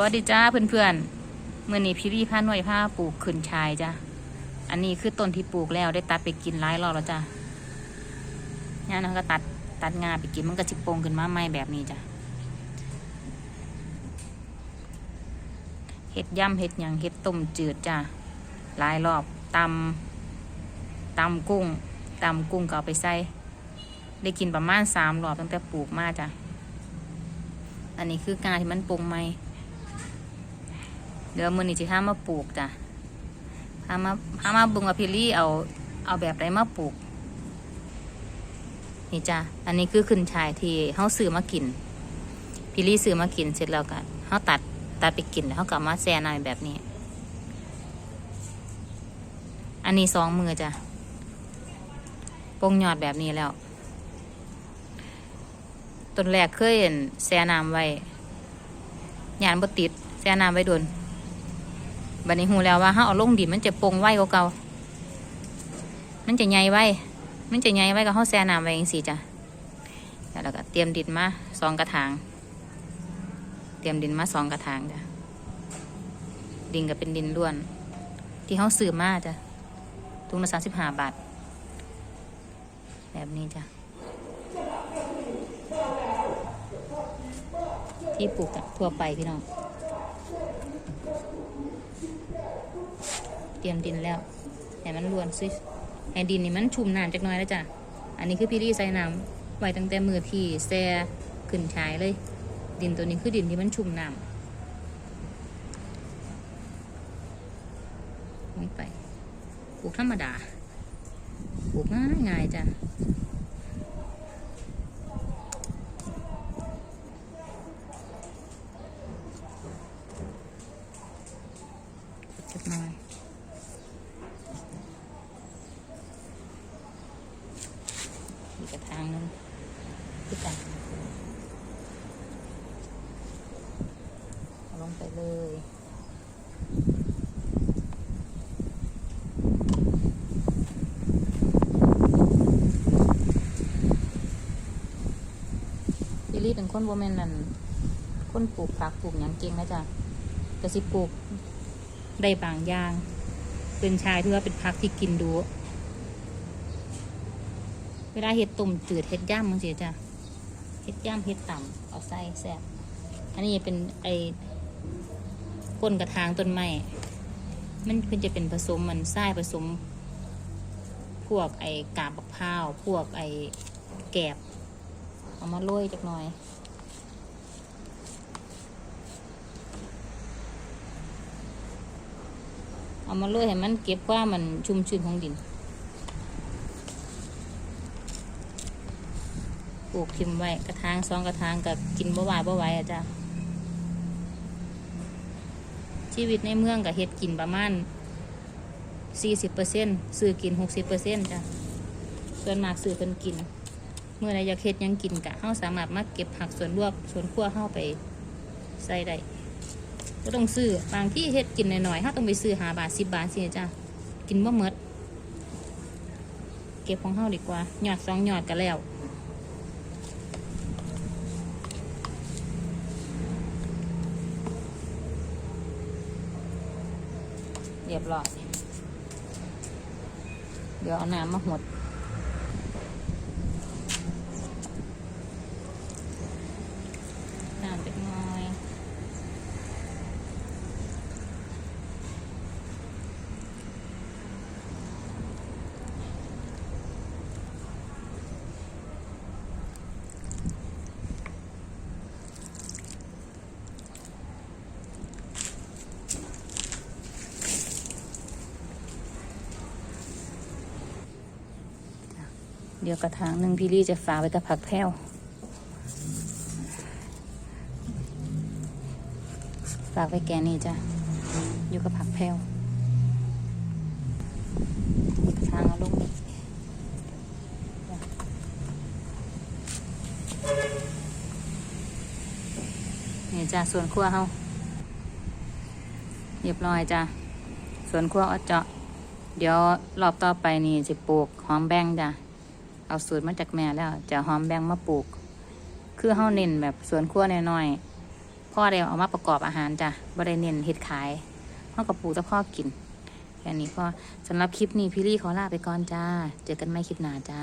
วัสดีจ้าเพื่อนๆเมื่อนี้พี่รีผ้าหน่วยผ้าปลูกขึ้นชายจ้าอันนี้คือต้นที่ปลูกแล้วได้ตัดไปกินหลายรอบแล้วจ้าเนี่ยนะก็ตัดตัดงาไปกินมันก็จิโปงขึ้นมาใหม่แบบนี้จ้าเห็ดย่ำเห็ดหยังเห็ดต้มจืดจ้าหลายรอบตำตำกุ้งตำกุ้งก็เอาไปใส่ได้กินประมาณสามรอบตั้งแต่ปลูกมาจ้าอันนี้คือกาที่มันปรุงใหม่ เดี๋ยวมือนี้จะพามาปลูกจ้ะพามาพามาบึงว่าพี่ลี่เอาเอาแบบไรมาปลูก นี่จ้ะอันนี้คือขึ้นชายที่เขาซื้อมากินพี่ลี่ซื้อมากินเสร็จแล้วก็เขาตัดตัดไปกินแล้วเขากลับมาแซ่นายแบบนี้ อันนี้สองมือจ้ะปงยอดแบบนี้แล้วต้นแรกเคยเห็นแซ่น้ำไว้ยานบติดแซ่น้ำไว้โดน บัดนี้หูแล้วว่าถ้าเอาลงดินมันจะปงไว้กว่าเก่ามันจะใหญ่ไว้ มันจะใหญ่ไว้ก็เขาแซ่น้ำไว้เองสิจ้ะแล้วก็เตรียมดินมาสองกระถาง เตรียมดินมาสองกระถางจ้ะ ดินก็เป็นดินล้วน ที่เขาซื้อมาจ้ะถุงละสามสิบห้าบาท แบบนี้จ้ะ ที่ปลูกทั่วไปพี่น้อง ตรียมดินแล้วให้มันรวนซิให้ดินนี่มันชุ่มน้ำจักน้อยแล้วจ้ะ อันนี้คือพี่รี่ใส่น้ำไว้ตั้งแต่มือที่แซ่ขึ้นชายเลย ดินตัวนี้คือดินที่มันชุ่มน้ำลงไปปลูกธรรมดาปลูกง่ายง่ายๆจ้ะ จักหน่อยอีกกระทางหนึงคือกันเอาลงไปเลยพี่ลีเป็นคนโบแมนนั่นคนปลูกผักปลูกหยังเก่งนะจ๊ะกระสิปลูกได้บางอย่าง เป็นชายที่ว่าเป็นพักที่กินดู เวลาเห็ดตุ่มจืดเห็ดย่ำมันสิจ้ะเห็ดย่ำเห็ดต่ำเอาใส่แซ่บอันนี้เป็นไอ้ก้นกระถางต้นไม้มันเพิ่นจะเป็นผสมมันไส้ผสม พวกไอ้กาบบักพร้าว พวกไอ้แกบเอามาโรยจักหน่อยเอามาเลยให้มันเก็บว่ามันชุ่มชื้นของดิน ปลูกทิมไว้กระถางสองกระถางกับกินบ่ไหวบ่ไหวอะจ้ะชีวิตในเมืองกับเฮ็ดกินประมาณสี่สิบเปอร์เซ็นซื้อกินหกสิบเปอร์เซ็นจ้ะส่วนมากซื้อเป็นกิน เมื่อไรอยากเฮ็ดยังกินกะเฮาสามารถมาเก็บผักสวนลวกสวนครัวเฮาไปใส่ได้ก็ต้องซื้อบางที่เฮ็ดกินหน่อยๆเขาต้องไปซื้อหาบาทสิบบาทสิจ้ะกินบ่หมดเก็บของเฮาดีกว่าหยอดสองหยอดก็แล้ว รียบร้อย เดี๋ยวเอาน้ำมาหด น้ำเล็กน้อย เดี๋ยวกระถางหนึ่งพี่ลี่จะฝากไว้กับผักแพ้วฝากไว้แกนี่จ้ะ อยู่กับผักแพ้วกระถางเอาลงนี่จ้ะนี่จ้ะส่วนครัวเฮาเรียบร้อยจ้ะส่วนครัวเอาเจาะ เดี๋ยวรอบต่อไปนี่จะปลูกหอมแบงจ้ะ เอาสูตรมาจากแม่แล้ว จะหอมแบงมาปลูก คือเฮาเน้นแบบสวนครัวน้อยๆพ่อเด้เอามาประกอบอาหารจ้ะบ่ได้เน้นเห็ดขายเฮากับปลูกแต่พ่อกินแค่นี้พอสำหรับคลิปนี้พี่ลี่ขอลาไปก่อนจ้า เจอกันใหม่คลิปหน้าจ้า